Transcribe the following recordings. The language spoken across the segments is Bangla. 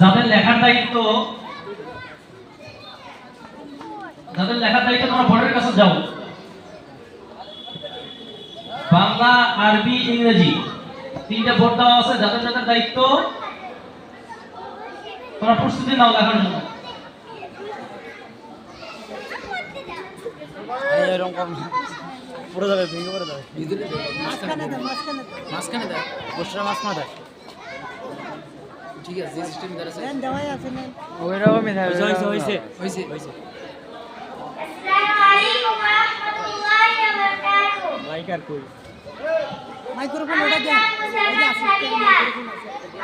যাদের লেখার দায়িত্ব যাদের লেখার দায়িত্ব তোমরা বোর্ডের কাছে যাও। বাংলা আরবি ইংরেজি তিনটা বোর্ড দেওয়া আছে যাদের যাদের দায়িত্ব তোমরা প্রস্তুতি নাও লেখার জন্য। এরকম কম পুরো যাবে ভেঙে পড়ে যাবে। মাঝখানে দাও মাঝখানে মাঝখানে দেয় বসরা মাছ না দেয় ঠিক আছে যে সিস্টেম দ্বারা দেন দেওয়াই আছে না ওই রকমই থাকে হইছে হইছে হইছে হইছে মাইক আর কই মাইক্রোফোন ওটা দেন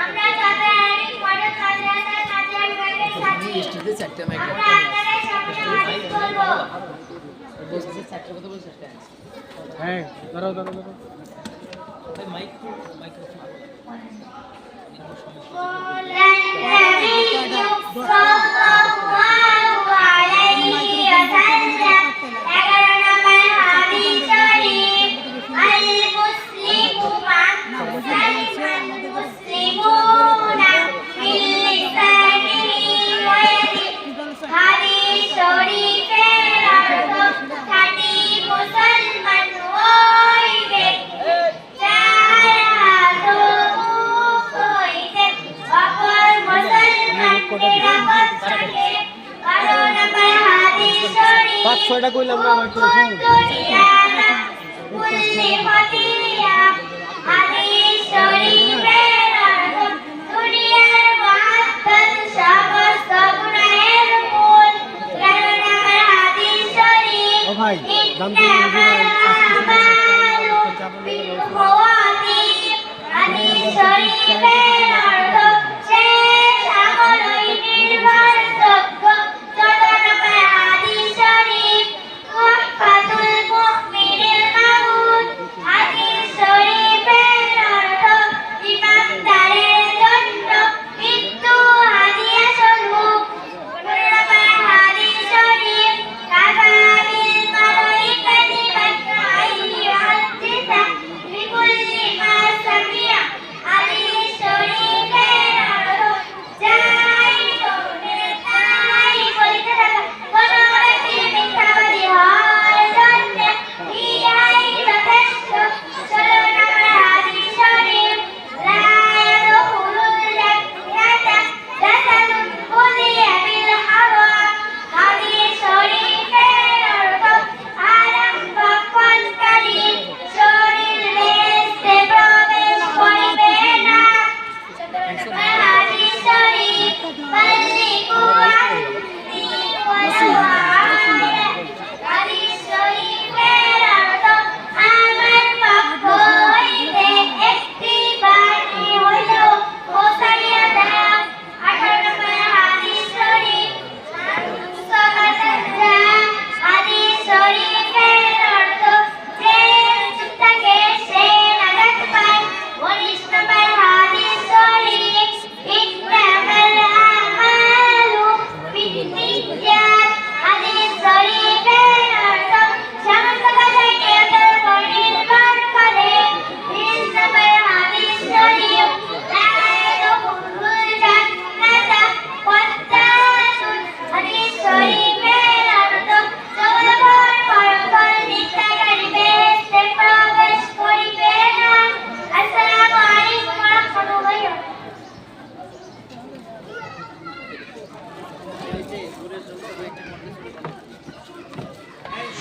আমরা যাবে এই পরে কাজে আছে। কাজে আমাদের সাথে স্টেজে চারটি মাইক হ্যাঁ দাঁড়াও দাঁড়াও দাঁড়াও মাইক মাইক্রোফোন Let's. এগারো নম্বর হাদিস শরীফ ও ভাই দাম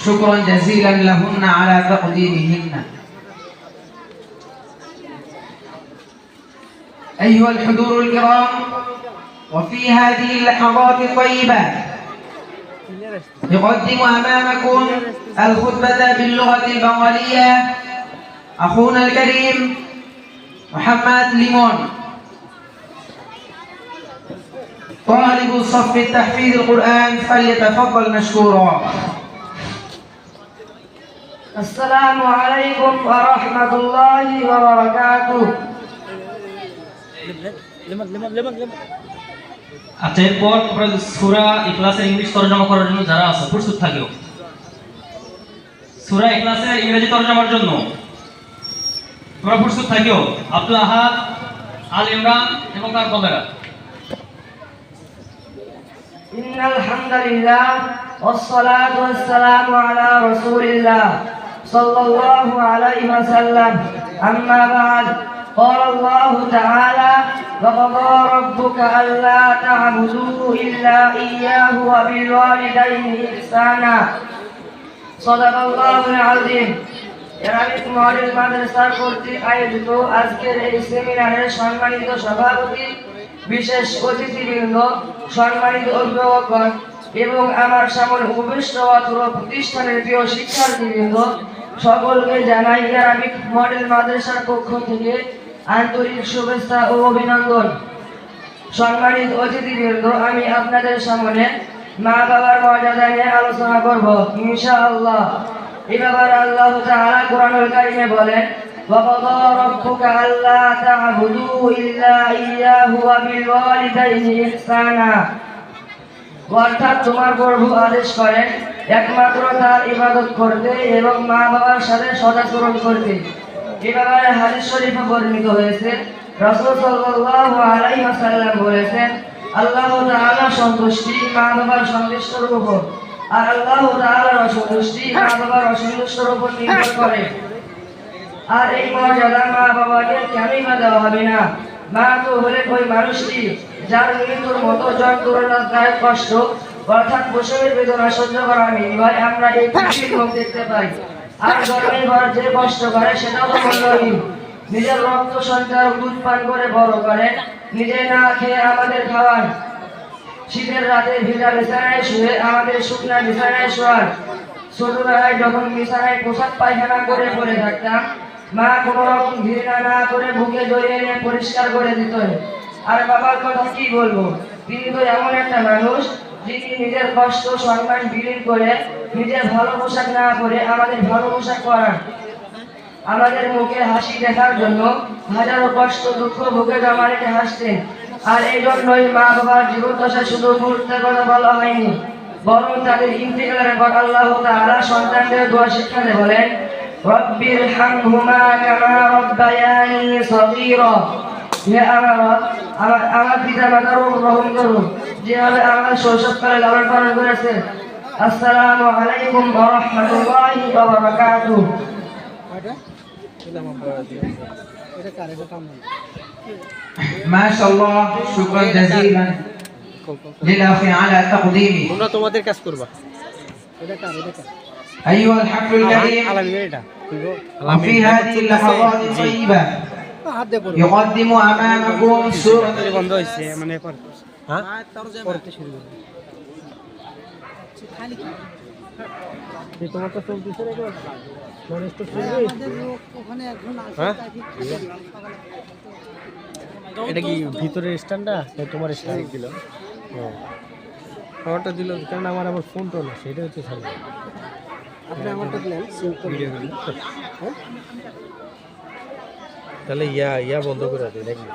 شكرا جزيلا لهن على تقديرهن أيها الحضور الكرام وفي هذه اللحظات الطيبة يقدم أمامكم الخطبة باللغة البنغالية أخونا الكريم محمد ليمون. طالب صف التحفيظ القرآن فليتفضل مشكورا. السلام عليكم ورحمة الله وبركاته লেমন লেমন লেমন লেমন আচ্ছা এরপর তোমরা সুরা ইখলাসের ইংলিশ তরজমা করার জন্য যারা আছে প্রস্তুত থাকিও সুরা ইখলাসের ইংরেজি তরজমার জন্য তোমরা প্রস্তুত থাকিও আব্দুল আহাদ আল ইমরান এবং তার দলেরা إن الحمد لله والصلاة والسلام على رسول الله صلى الله عليه وسلم أما بعد قال الله تعالى وقضى ربك ألا تعبدوا إلا إياه وبالوالدين إحسانا صدق الله العظيم এরাবিক মডেল মাদ্রাসার কর্তৃক আয়োজিত আজকের এই সেমিনারের সম্মানিত সভাপতি বিশেষ অতিথিবৃন্দ সম্মানিত অভিভাবকগণ এবং আমার সামনে উপবিষ্ট অত্র প্রতিষ্ঠানের প্রিয় শিক্ষার্থীবৃন্দ সকলকে জানাই এরাবিক মডেল মাদ্রাসার পক্ষ থেকে আন্তরিক শুভেচ্ছা ও অভিনন্দন সম্মানিত অতিথিবৃন্দ আমি আপনাদের সামনে মা বাবার মর্যাদা নিয়ে আলোচনা করব ইনশাআল্লাহ এই ব্যাপারে আল্লাহ তাআলা কোরআনুল কারীমে বলেন وقضى ربك ألا تعبدوا إلا إياه وبالوالدين إحسانا অর্থাৎ তোমার প্রভু আদেশ করেন একমাত্র তার ইবাদত করতে এবং মা বাবার সাথে সদাচরণ করতে এ ব্যাপারে হাদিস শরীফে বর্ণিত হয়েছে। রাসূল সাল্লাল্লাহু আলাইহি ওয়াসাল্লাম বলেছেন, আল্লাহ তাআলা সন্তুষ্টি মা বাবার সন্তুষ্টর উপর, আর আল্লাহ তাআলার অসন্তুষ্টি মা বাবার অসন্তুষ্টর উপর নির্ভর করে। আর এই মর্যাদা মা বাবাকে কেনই বা দেওয়া হবে না? মা তো হলে ওই মানুষটি যার মৃত্যুর মতো যন্ত্রণাদায়ক কষ্ট অর্থাৎ প্রসবের বেদনা সহ্য করা নির্ভয় আমরা এই পৃথিবীর মুখ দেখতে পাই। আর গর্ভে ঘর যে কষ্ট করে সেটাও তো মূল্যহীন। নিজের রক্ত সঞ্চার দুধ পান করে বড় করে। নিজে না খেয়ে আমাদের খাওয়ান। শীতের রাতে ভিজা বিছানায় শুয়ে আমাদের শুকনা বিছানায় শোয়ার ছোটবেলায় যখন বিছানায় পোশাক পায়খানা করে পড়ে থাকতাম, মা কোনো রকম ঘৃণা না করে বুকে জড়িয়ে এনে পরিষ্কার করে দিত। আর বাবার কথা কি বলব? তিনি তো এমন একটা মানুষ যিনি নিজের কষ্ট, সম্মান, বিলীন করে, নিজের ভালো পোশাক না করে আমাদের ভালো পোশাক পরান। আমাদের মুখে হাসি দেখার জন্য হাজারো কষ্ট, দুঃখ, বুকে জমা রেখে হাসতেন। আর এই জন্যই মা বাবার জীবন দশা শুধু মুহূর্তের কথা বলা হয়নি, বরং তাদের ইন্তেকালের পর আল্লাহ তাআলা সন্তানদের দোয়া শিক্ষাতে বলেন, রব্বির হামহুমা কামা রব্বায়ানি সগীরা। হে আমার আমার পিতা মাতার গ্রহণ করুন। যেভাবে আমার শৈশবকালে লালন পালন করেছে আসসালামু আলাইকুম ওয়া রাহমাতুল্লাহি ওয়া বারাকাতুহু কয়টা এটা আমার বড় দিয়ে এটা কার এটা কাম নাই ما شاء الله شكرا جزيلا للأخ على تقديمه তোমরা তোমাদের কাজ করবা এটা কার এটা কার أيها الحفل الكريم আলামিন এটা তুইগো وفي هذه اللحظات الطيبة হাত দে পড়ো يقدم أمامكم سورة হ্যাঁ? পড়তে শুরু করবে। চলতেছে হ্যাঁ? এটা কি ভিতরের স্ট্যান্ডটা তোমার স্ট্যান্ড দিল আমারটা দিল কারণ আমার আবার ফোন তো না সেটা হচ্ছে সমস্যা আপনি আমারটা দিলেন তাহলে ইয়া ইয়া বন্ধ করে দেয় দেখবেন